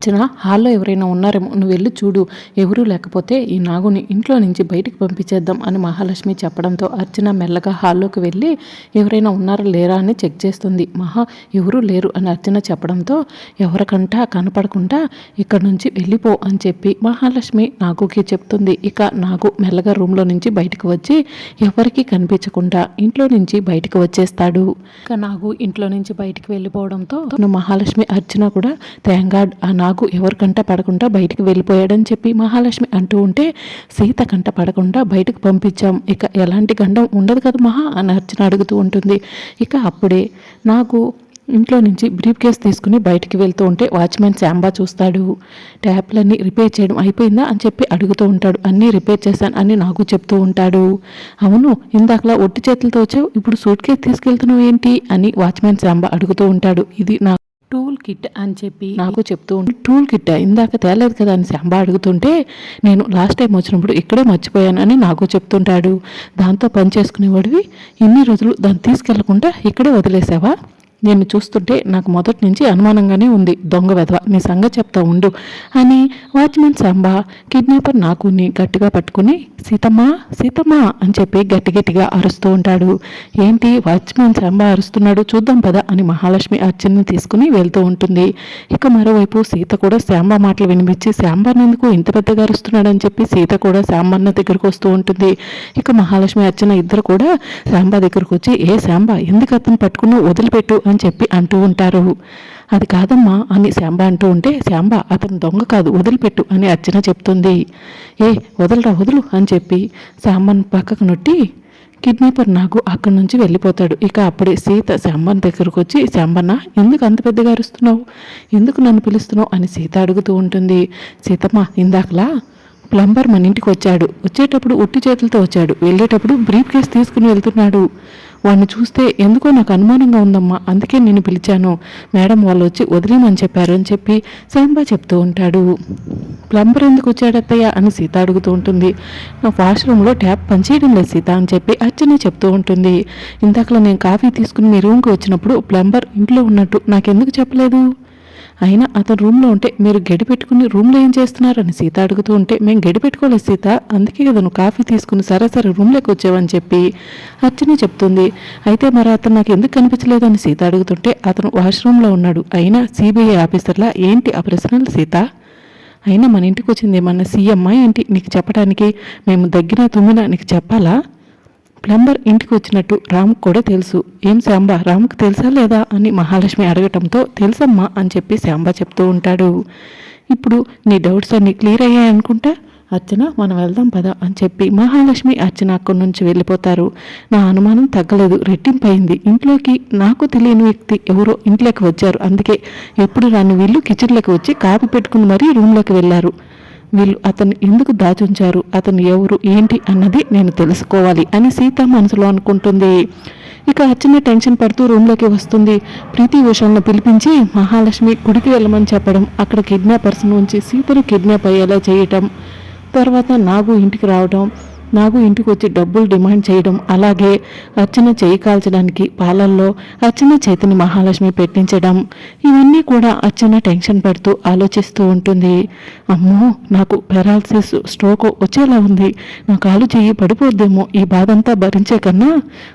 అర్చన హాల్లో ఎవరైనా ఉన్నారేమో నువ్వు వెళ్ళి చూడు. ఎవరూ లేకపోతే ఈ నాగుని ఇంట్లో నుంచి బయటికి పంపించేద్దాం అని మహాలక్ష్మి చెప్పడంతో అర్చన మెల్లగా హాల్లోకి వెళ్ళి ఎవరైనా ఉన్నారా లేరా అని చెక్ చేస్తుంది. మహా ఎవరూ లేరు అని అర్చన చెప్పడంతో ఎవరికంటా కనపడకుండా ఇక్కడ నుంచి వెళ్ళిపో అని చెప్పి మహాలక్ష్మి నాగుకి చెప్తుంది. ఇక నాగు మెల్లగా రూమ్లో నుంచి బయటకు వచ్చి ఎవరికి కనిపించకుండా ఇంట్లో నుంచి బయటకు వచ్చేస్తాడు. ఇక నాగు ఇంట్లో నుంచి బయటికి వెళ్ళిపోవడంతో మహాలక్ష్మి అర్చన కూడా థ్యాంక్ గాడ్ ఆ నాగు ఎవరికంట పడకుండా బయటికి వెళ్ళిపోయాడని చెప్పి మహాలక్ష్మి అంటూ ఉంటే సీత కంట పడకుండా బయటకు పంపించాం. ఇక ఎలాంటి గండం ఉండదు కదా మహా అని అర్చన అడుగుతూ ఉంటుంది. ఇక అప్పుడే నాకు ఇంట్లో నుంచి బ్రీఫ్ కేస్ తీసుకుని బయటికి వెళ్తూ ఉంటే వాచ్మెన్ శాంబా చూస్తాడు. ట్యాప్లన్నీ రిపేర్ చేయడం అయిపోయిందా అని చెప్పి అడుగుతూ ఉంటాడు. అన్నీ రిపేర్ చేశాను అని నాకు చెప్తూ ఉంటాడు. అవును ఇందాకలా ఒట్టి చేతులతో వచ్చావు ఇప్పుడు సూట్ కేస్ తీసుకెళ్తున్నావు ఏంటి? అని వాచ్మెన్ శాంబా అడుగుతూ ఉంటాడు. ఇది నా టూల్ కిట్ అని చెప్పి నాకు చెప్తూ ఉంటే టూల్ కిట్ ఇందాక తేలేదు కదా అని శాంబ అడుగుతుంటే నేను లాస్ట్ టైం వచ్చినప్పుడు ఇక్కడే మర్చిపోయాను అని నాకు చెప్తుంటాడు. దాంతో పని చేసుకునేవాడివి. ఇన్ని రోజులు దాన్ని తీసుకెళ్ళకుండా ఇక్కడే వదిలేసావా? నేను చూస్తుంటే నాకు మొదటి నుంచి అనుమానంగానే ఉంది. దొంగ వెధవ నీ సంగతి చెప్తా ఉండు. అని వాచ్మెన్ సాంబా కిడ్నాపర్ నాకుని గట్టిగా పట్టుకుని సీతమ్మ సీతమ్మ అని చెప్పి గట్టి గట్టిగా అరుస్తూ ఉంటాడు. ఏంటి? వాచ్మెన్ సాంబా అరుస్తున్నాడు చూద్దాం పద అని మహాలక్ష్మి అర్చనని తీసుకుని వెళ్తూ ఉంటుంది. ఇక మరోవైపు సీత కూడా శాంబ మాటలు వినిపించి శాంబాని ఎందుకు ఇంత పెద్దగా అరుస్తున్నాడని చెప్పి సీత కూడా శాంబన్న దగ్గరకు వస్తూ ఉంటుంది. ఇక మహాలక్ష్మి అర్చన ఇద్దరు కూడా శాంబ దగ్గరకు వచ్చి ఏ శాంబ ఎందుకు అతను పట్టుకున్నా వదిలిపెట్టు అని చెప్పి అంటూ ఉంటారు. అది కాదమ్మా అని శాంబ అంటూ ఉంటే శాంబ అతను దొంగ కాదు వదిలిపెట్టు అని అర్చన చెప్తుంది. ఏ వదలరా వదులు అని చెప్పి శాంబను పక్కకు నొట్టి కిడ్నాపర్ నాకు అక్కడి నుంచి వెళ్ళిపోతాడు. ఇక అప్పుడే సీత శాంబన్ దగ్గరకు వచ్చి శాంబన్న ఎందుకు అంత పెద్దగా అరుస్తున్నావు? ఎందుకు నన్ను పిలుస్తున్నావు? అని సీత అడుగుతూ ఉంటుంది. సీతమ్మ ఇందాకలా ప్లంబర్ మన ఇంటికి వచ్చాడు. వచ్చేటప్పుడు ఉట్టి చేతులతో వచ్చాడు. వెళ్ళేటప్పుడు బ్రీఫ్ కేస్ తీసుకుని వెళ్తున్నాడు. వాడిని చూస్తే ఎందుకో నాకు అనుమానంగా ఉందమ్మా అందుకే నేను పిలిచాను. మేడం వాళ్ళు వచ్చి వదిలేమని చెప్పారు అని చెప్పి శాంబా చెప్తూ ఉంటాడు. ప్లంబర్ ఎందుకు వచ్చాడత్తయ్య అని సీత అడుగుతూ ఉంటుంది. నా వాష్రూమ్లో ట్యాప్ పనిచేయడం లేదు సీత అని చెప్పి అర్చన చెప్తూ ఉంటుంది. ఇందాకలా నేను కాఫీ తీసుకుని మీ రూమ్కి వచ్చినప్పుడు ప్లంబర్ ఇంట్లో ఉన్నట్టు నాకెందుకు చెప్పలేదు? అయినా అతను రూమ్లో ఉంటే మీరు గడి పెట్టుకుని రూమ్లో ఏం చేస్తున్నారని సీత అడుగుతూ ఉంటే మేము గడి పెట్టుకోలేదు సీత. అందుకే కదా నువ్వు కాఫీ తీసుకుని సరే సరే రూమ్లోకి వచ్చావని చెప్పి అర్చన చెప్తుంది. అయితే మరి అతను నాకు ఎందుకు కనిపించలేదు అని సీత అడుగుతుంటే అతను వాష్రూమ్లో ఉన్నాడు. అయినా సిబిఐ ఆఫీసర్లా ఏంటి ఆ ప్రశ్నలు సీత? అయినా మన ఇంటికి వచ్చింది ఏమన్నా సీఎమ్మా ఏంటి? నీకు చెప్పడానికి మేము దగ్గర తుమ్మినా నీకు చెప్పాలా? ప్లంబర్ ఇంటికి వచ్చినట్టు రాముకు కూడా తెలుసు. ఏం శాంబ రాముకు తెలుసా లేదా? అని మహాలక్ష్మి అడగటంతో తెలుసమ్మా అని చెప్పి శాంబ చెప్తూ ఉంటాడు. ఇప్పుడు నీ డౌట్స్ అన్నీ క్లియర్ అయ్యాయి అనుకుంటా? అర్చన మనం వెళ్దాం పద అని చెప్పి మహాలక్ష్మి అర్చన అక్కడి నుంచి వెళ్ళిపోతారు. నా అనుమానం తగ్గలేదు రెట్టింపైంది ఇంట్లోకి నాకు తెలియని వ్యక్తి ఎవరో ఇంట్లోకి వచ్చారు. అందుకే ఎప్పుడు రాని వీళ్ళు కిచెన్లోకి వచ్చి కాపీ పెట్టుకుని మరీ రూమ్లోకి వెళ్ళారు. వీళ్ళు అతను ఎందుకు దాచుంచారు అతను ఎవరు? ఏంటి అన్నది నేను తెలుసుకోవాలి అని సీత మనసులో అనుకుంటుంది. ఇక అర్చన టెన్షన్ పడుతూ రూమ్లోకి వస్తుంది. ప్రీతి ఉషాలను పిలిపించి మహాలక్ష్మి గుడికి వెళ్ళమని చెప్పడం అక్కడ కిడ్నాపర్స్ నుంచి సీతను కిడ్నాప్ అయ్యేలా చేయటం తర్వాత నాగు ఇంటికి రావడం నాకు ఇంటికి వచ్చి డబ్బులు డిమాండ్ చేయడం అలాగే అర్చన చేయి కాల్చడానికి పాలల్లో అర్చన చేతిని మహాలక్ష్మి పెట్టించడం ఇవన్నీ కూడా అర్చన టెన్షన్ పడుతూ ఆలోచిస్తూ ఉంటుంది. అమ్మో నాకు పెరాలసిస్ స్ట్రోక్ వచ్చేలా ఉంది. నా కాలు చెయ్యి పడిపోద్దేమో ఈ బాధంతా భరించే కన్నా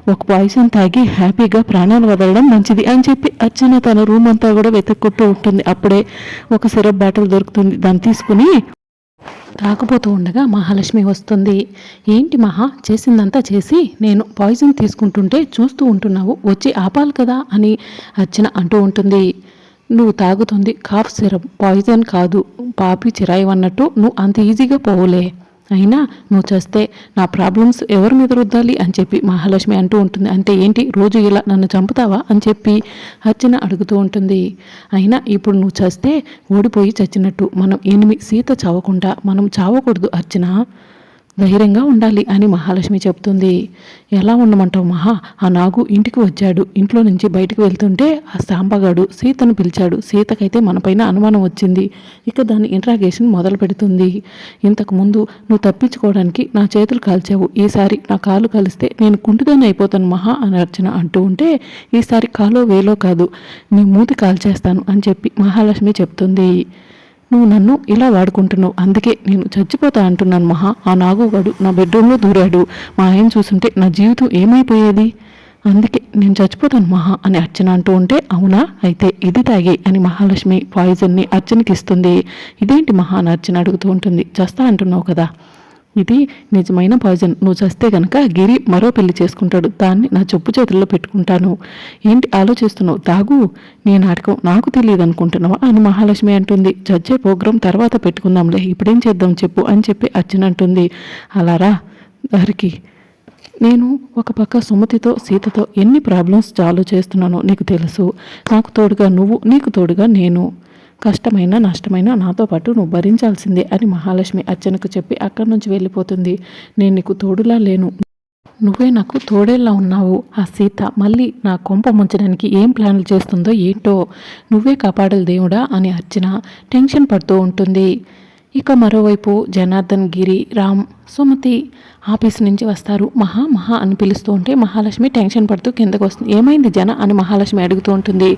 ఒక పాయిజన్ తాగి హ్యాపీగా ప్రాణాలు వదలడం మంచిది అని చెప్పి అర్చన తన రూమ్ అంతా కూడా వెతుక్కుంటూ ఉంటుంది. అప్పుడే ఒక సిరప్ బాటిల్ దొరుకుతుంది. దాన్ని తీసుకుని తాకపోతూ ఉండగా మహాలక్ష్మి వస్తుంది. ఏంటి మహా? చేసిందంతా చేసి నేను పాయిజన్ తీసుకుంటుంటే చూస్తూ ఉంటున్నావు. వచ్చి ఆపాలి కదా అని అర్చన అంటూ ఉంటుంది. నువ్వు తాగుతుంది కాఫ్ సిరప్. పాయిజన్ కాదు. పాపి చిరాయి అన్నట్టు నువ్వు అంత ఈజీగా పోవులే. అయినా నువ్వు చేస్తే నా ప్రాబ్లమ్స్ ఎవరి మీద రుద్దాలి అని చెప్పి మహాలక్ష్మి అంటూ ఉంటుంది. అంటే ఏంటి? రోజు ఇలా నన్ను చంపుతావా అని చెప్పి అర్చన అడుగుతూ ఉంటుంది. అయినా ఇప్పుడు నువ్వు చేస్తే ఓడిపోయి చచ్చినట్టు. మనం ఎనిమి సీత చావకుండా మనం చావకూడదు అర్చన. ధైర్యంగా ఉండాలి అని మహాలక్ష్మి చెప్తుంది. ఎలా ఉండమంటావు మహా? ఆ నాగు ఇంటికి వచ్చాడు. ఇంట్లో నుంచి బయటకు వెళ్తుంటే ఆ సాంబగాడు సీతను పిలిచాడు. సీతకైతే మనపైన అనుమానం వచ్చింది. ఇక దాని ఇంట్రాగేషన్ మొదలు పెడుతుంది. ఇంతకు ముందు నువ్వు తప్పించుకోవడానికి నా చేతులు కాల్చావు. ఈసారి నా కాలు కలిస్తే నేను కుంటుదని అయిపోతాను మహా అని అర్చన అంటూ ఉంటే ఈసారి కాలో వేలో కాదు. నీ మూతి కాల్చేస్తాను అని చెప్పి మహాలక్ష్మి చెప్తుంది. నువ్వు నన్ను ఇలా వాడుకుంటున్నావు. అందుకే నేను చచ్చిపోతా అంటున్నాను మహా. ఆ నాగుగాడు నా బెడ్రూమ్లో దూరాడు. మా ఆయన చూస్తుంటే నా జీవితం ఏమైపోయేది? అందుకే నేను చచ్చిపోతాను మహా అని అర్చన అంటూ ఉంటే అవునా? అయితే ఇది తాగే అని మహాలక్ష్మి పాయిజన్ని అర్చనకి ఇస్తుంది ఇదేంటి మహా అని అర్చన అడుగుతూ ఉంటుంది. చస్తా అంటున్నావు కదా. ఇది నిజమైన పాయిజన్ నువ్వు చస్తే గనక గిరి మరో పెళ్ళి చేసుకుంటాడు. దాన్ని నా చెప్పు చేతుల్లో పెట్టుకుంటాను. ఏంటి ఆలోచిస్తున్నావు? తాగు. నీ నాటకం నాకు తెలియదు అనుకుంటున్నావా? అని మహాలక్ష్మి అంటుంది. చచ్చే ప్రోగ్రాం తర్వాత పెట్టుకుందాంలే. ఇప్పుడేం చేద్దాం చెప్పు అని చెప్పి అర్చన అంటుంది. అలారా దారికి నేను ఒక పక్క సుమతితో సీతతో ఎన్ని ప్రాబ్లమ్స్ చాలు చేస్తున్నానో నీకు తెలుసు. నాకు తోడుగా నువ్వు నీకు తోడుగా నేను. కష్టమైన నష్టమైన నాతో పాటు నువ్వు భరించాల్సిందే అని మహాలక్ష్మి అర్చనకు చెప్పి అక్కడి నుంచి వెళ్ళిపోతుంది. నేను నీకు తోడులా లేను. నువ్వే నాకు తోడేలా ఉన్నావు. ఆ సీత మళ్ళీ నా కొంప ముంచడానికి ఏం ప్లాన్లు చేస్తుందో ఏంటో నువ్వే కాపాడాలి దేవుడా అని అర్చన టెన్షన్ పడుతూ ఉంటుంది. ఇక మరోవైపు జనార్దన్ గిరి రామ్ సుమతి ఆఫీస్ నుంచి వస్తారు. మహా మహా అని పిలుస్తూ ఉంటే మహాలక్ష్మి టెన్షన్ పడుతూ కిందకు వస్తుంది. ఏమైంది జన అని మహాలక్ష్మి అడుగుతూ ఉంటుంది.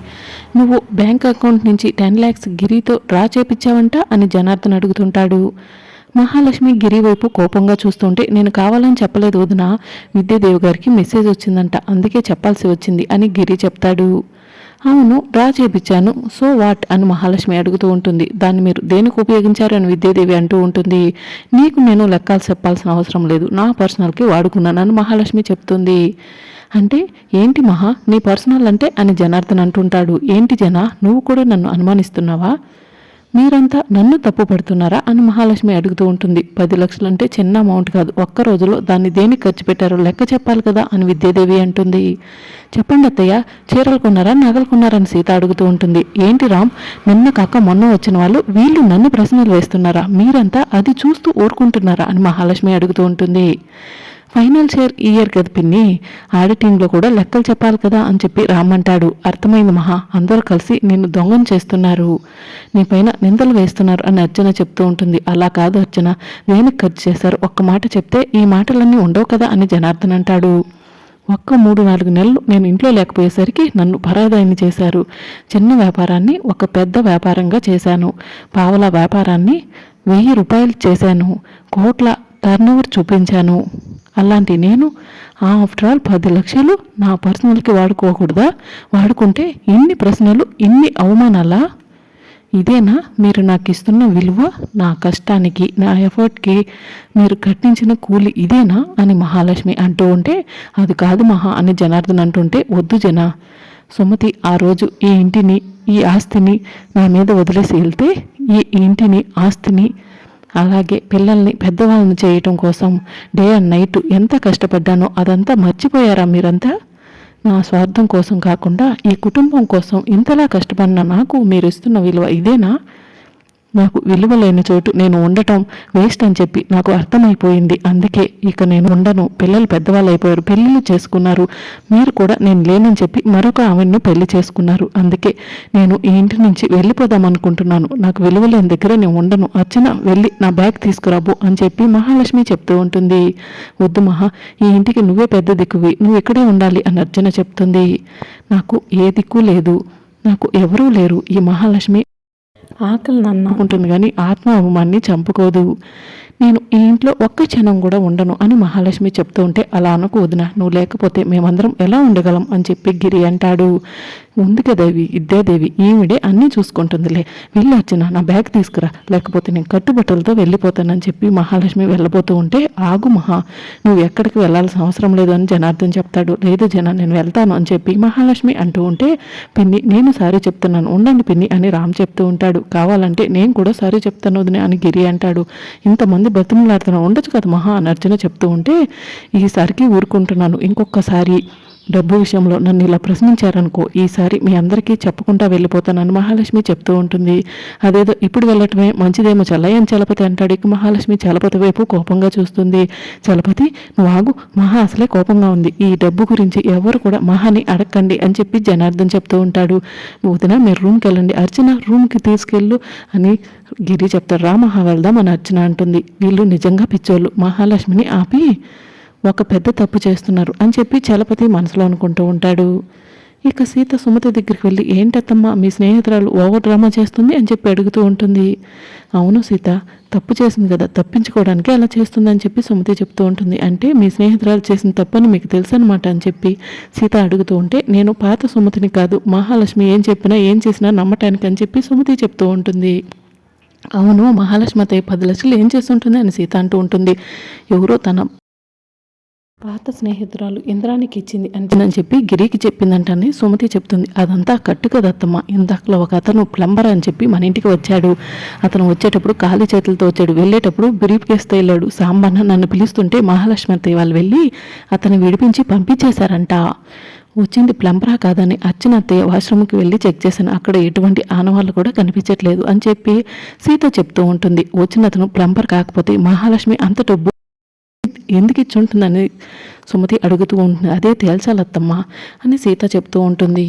నువ్వు బ్యాంక్ అకౌంట్ నుంచి టెన్ ల్యాక్స్ గిరితో డ్రా చేపించావంట అని జనార్దన్ అడుగుతుంటాడు. మహాలక్ష్మి గిరి వైపు కోపంగా చూస్తుంటే నేను కావాలని చెప్పలేదు వదిన విద్యాదేవి గారికి మెసేజ్ వచ్చిందంట అందుకే చెప్పాల్సి వచ్చింది అని గిరి చెప్తాడు. అవును డ్రా చేపించాను సో వాట్ అని మహాలక్ష్మి అడుగుతూ ఉంటుంది. దాన్ని మీరు దేనికి ఉపయోగించారు అని విద్యాదేవి అంటూ ఉంటుంది. నీకు నేను లెక్కలు చెప్పాల్సిన అవసరం లేదు. నా పర్సనల్కి వాడుకున్నానని మహాలక్ష్మి చెప్తుంది. అంటే ఏంటి మహా? నీ పర్సనల్ అంటే అని జనార్దన్ అంటుంటాడు. ఏంటి జన? నువ్వు కూడా నన్ను అనుమానిస్తున్నావా? మీరంతా నన్ను తప్పు పడుతున్నారా అని మహాలక్ష్మి అడుగుతూ ఉంటుంది. పది లక్షలు అంటే చిన్న అమౌంట్ కాదు. ఒక్క రోజులో దాన్ని దేనికి ఖర్చు పెట్టారో లెక్క చెప్పాలి కదా అని విద్యాదేవి అంటుంది. చెప్పండి అత్తయ్య చీరలు కొన్నారా నగలు కొన్నారని సీత అడుగుతూ ఉంటుంది. ఏంటి రామ్ నిన్న కాక మొన్న వచ్చిన వాళ్ళు వీళ్ళు నన్ను ప్రశ్నలు వేస్తున్నారా? మీరంతా అది చూస్తూ ఊరుకుంటున్నారా అని మహాలక్ష్మి అడుగుతూ ఉంటుంది. ఫైనాన్షియల్ ఇయర్ కదా పిన్ని ఆడిటింగ్లో కూడా లెక్కలు చెప్పాలి కదా అని చెప్పి రామ్మంటాడు అర్థమైంది మహా అందరూ కలిసి నిన్ను దొంగను చేస్తున్నారు. నీ పైన నిందలు వేస్తున్నారు అని అర్చన చెప్తూ ఉంటుంది. అలా కాదు అర్చన దేనికి ఖర్చు చేశారు. ఒక్క మాట చెప్తే ఈ మాటలన్నీ ఉండవు కదా అని జనార్దన్ అంటాడు. ఒక్క మూడు నాలుగు నెలలు నేను ఇంట్లో లేకపోయేసరికి నన్ను పరాదాయిని చేశారు. చిన్న వ్యాపారాన్ని ఒక పెద్ద వ్యాపారంగా చేశాను. పావల వ్యాపారాన్ని వెయ్యి రూపాయలు చేశాను. కోట్ల టర్నోవర్ చూపించాను. అలాంటి నేను ఆఫ్టర్ ఆల్ పది లక్షలు నా పర్సనల్కి వాడుకోకూడదా? వాడుకుంటే ఇన్ని ప్రశ్నలు ఇన్ని అవమానాలా? ఇదేనా? మీరు నాకు ఇస్తున్న విలువ నా కష్టానికి నా ఎఫర్ట్కి మీరు కట్టించిన కూలి ఇదేనా? అని మహాలక్ష్మి అంటూ ఉంటే అది కాదు మహా అని జనార్దన్ అంటుంటే వద్దు జన. సుమతి ఆ రోజు ఈ ఇంటిని ఈ ఆస్తిని నా మీద వదిలేసి వెళ్తే ఈ ఇంటిని ఆస్తిని అలాగే పిల్లల్ని పెద్దవాళ్ళని చేయటం కోసం డే అండ్ నైట్ ఎంత కష్టపడ్డానో అదంతా మర్చిపోయారా మీరంతా? నా స్వార్థం కోసం కాకుండా ఈ కుటుంబం కోసం ఇంతలా కష్టపడిన నాకు మీరు ఇస్తున్న విలువ ఇదేనా? నాకు విలువ లేని చోటు నేను ఉండటం వేస్ట్ అని చెప్పి నాకు అర్థమైపోయింది. అందుకే ఇక నేను ఉండను. పిల్లలు పెద్దవాళ్ళు అయిపోయారు పెళ్ళిళ్ళు చేసుకున్నారు. మీరు కూడా నేను లేనని చెప్పి మరొక ఆమెను పెళ్ళి చేసుకున్నారు. అందుకే నేను ఈ ఇంటి నుంచి వెళ్ళిపోదాం అనుకుంటున్నాను. నాకు విలువ లేని దగ్గర నేను ఉండను. అర్చన వెళ్ళి నా బ్యాగ్ తీసుకురాబు అని చెప్పి మహాలక్ష్మి చెప్తూ ఉంటుంది. వద్దు మహా ఈ ఇంటికి నువ్వే పెద్ద దిక్కువి. నువ్వు ఇక్కడే ఉండాలి అని అర్చన చెప్తుంది. నాకు ఏ దిక్కు లేదు. నాకు ఎవరూ లేరు. ఈ మహాలక్ష్మి ఆకలి నన్న ఉంటుంది కానీ ఆత్మ అవమాన్ని చంపుకోదు. నేను ఈ ఇంట్లో ఒక్క క్షణం కూడా ఉండను అని మహాలక్ష్మి చెప్తూ ఉంటే అలా అనుకు వదిన నువ్వు లేకపోతే మేమందరం ఎలా ఉండగలం? అని చెప్పి గిరి అంటాడు. ఉంది కదేవి ఇద్దేదేవి ఈవిడే అన్నీ చూసుకుంటుందిలే. వెళ్ళి వచ్చిన నా బ్యాగ్ తీసుకురా. లేకపోతే నేను కట్టుబట్టలతో వెళ్ళిపోతానని చెప్పి మహాలక్ష్మి వెళ్ళబోతూ ఉంటే ఆగు మహా నువ్వు ఎక్కడికి వెళ్ళాల్సిన అవసరం లేదు అని జనార్దన్ చెప్తాడు. లేదు జన నేను వెళ్తాను అని చెప్పి మహాలక్ష్మి అంటూ ఉంటే పిన్ని నేను సారీ చెప్తున్నాను. ఉండండి పిన్ని అని రామ్ చెప్తూ ఉంటాడు. కావాలంటే నేను కూడా సారీ చెప్తాను వదిన అని గిరి అంటాడు. ఇంతమంది బతిమలాడుతున్నా ఉండొచ్చు కదా మహా అని అర్జున చెప్తూ ఉంటే ఈసారికి ఊరుకుంటున్నాను. ఇంకొకసారి డబ్బు విషయంలో నన్ను ఇలా ప్రశ్నించారనుకో ఈసారి మీ అందరికీ చెప్పకుండా వెళ్ళిపోతానని మహాలక్ష్మి చెప్తూ ఉంటుంది. అదేదో ఇప్పుడు వెళ్ళటమే మంచిదేమో చల్లయ్యని చలపతి అంటాడు. ఇక మహాలక్ష్మి చలపతి వైపు కోపంగా చూస్తుంది. చలపతి నువ్వు ఆగు మహా అసలే కోపంగా ఉంది. ఈ డబ్బు గురించి ఎవరు కూడా మహాని అడగండి అని చెప్పి జనార్దన్ చెప్తూ ఉంటాడు. వదిన మీరు రూమ్కి వెళ్ళండి. అర్చన రూమ్కి తీసుకెళ్ళు అని గిరి చెప్తాడు. రా మహా వెళ్దాం అని అర్చన అంటుంది. వీళ్ళు నిజంగా పిచ్చోళ్ళు. మహాలక్ష్మిని ఆపి ఒక పెద్ద తప్పు చేస్తున్నారు అని చెప్పి చలపతి మనసులో అనుకుంటూ ఉంటాడు. ఇక సీత సుమతి దగ్గరికి వెళ్ళి ఏంటత్తమ్మా మీ స్నేహితురాలు ఓవర్ డ్రామా చేస్తుంది? అని చెప్పి అడుగుతూ ఉంటుంది. అవును సీత తప్పు చేసింది కదా తప్పించుకోవడానికి అలా చేస్తుంది అని చెప్పి సుమతి చెప్తూ ఉంటుంది. అంటే మీ స్నేహితురాలు చేసిన తప్పని మీకు తెలుసు అనమాట అని చెప్పి సీత అడుగుతూ ఉంటే నేను పాత సుమతిని కాదు మహాలక్ష్మి ఏం చెప్పినా ఏం చేసినా నమ్మటానికి అని చెప్పి సుమతి చెప్తూ ఉంటుంది. అవును మహాలక్ష్మి అతయ్య పది లక్షలు ఏం చేస్తుంటుంది? అని సీత అంటూ ఉంటుంది. ఎవరో తన పాత స్నేహితురాలు ఇంద్రానికి ఇచ్చింది అని చెప్పి గిరికి చెప్పిందంటని సుమతి చెప్తుంది. అదంతా కట్టుక దత్తమ్మ ఇందాకలో ఒక అతను ప్లంబర్ అని చెప్పి మన ఇంటికి వచ్చాడు. అతను వచ్చేటప్పుడు ఖాళీ చేతులతో వచ్చాడు. వెళ్ళేటప్పుడు బ్రీఫ్ కేసుతో వెళ్ళాడు. సాంబన్న నన్ను పిలుస్తుంటే మహాలక్ష్మి అత్తయ్య వాళ్ళు వెళ్ళి అతను విడిపించి పంపించేశారంట. వచ్చింది ప్లంబరా కాదని అర్చన అత్తయ్య వాష్రూమ్కి వెళ్ళి చెక్ చేశాను. అక్కడ ఎటువంటి ఆనవాళ్ళు కూడా కనిపించట్లేదు అని చెప్పి సీత చెప్తూ ఉంటుంది. వచ్చిన అతను ప్లంబర్ కాకపోతే మహాలక్ష్మి అంత డబ్బు ఎందుకు ఇచ్చి ఉంటుందని సుమతి అడుగుతూ ఉంటుంది. అదే తేల్చాలత్తమ్మా అని సీత చెప్తూ ఉంటుంది.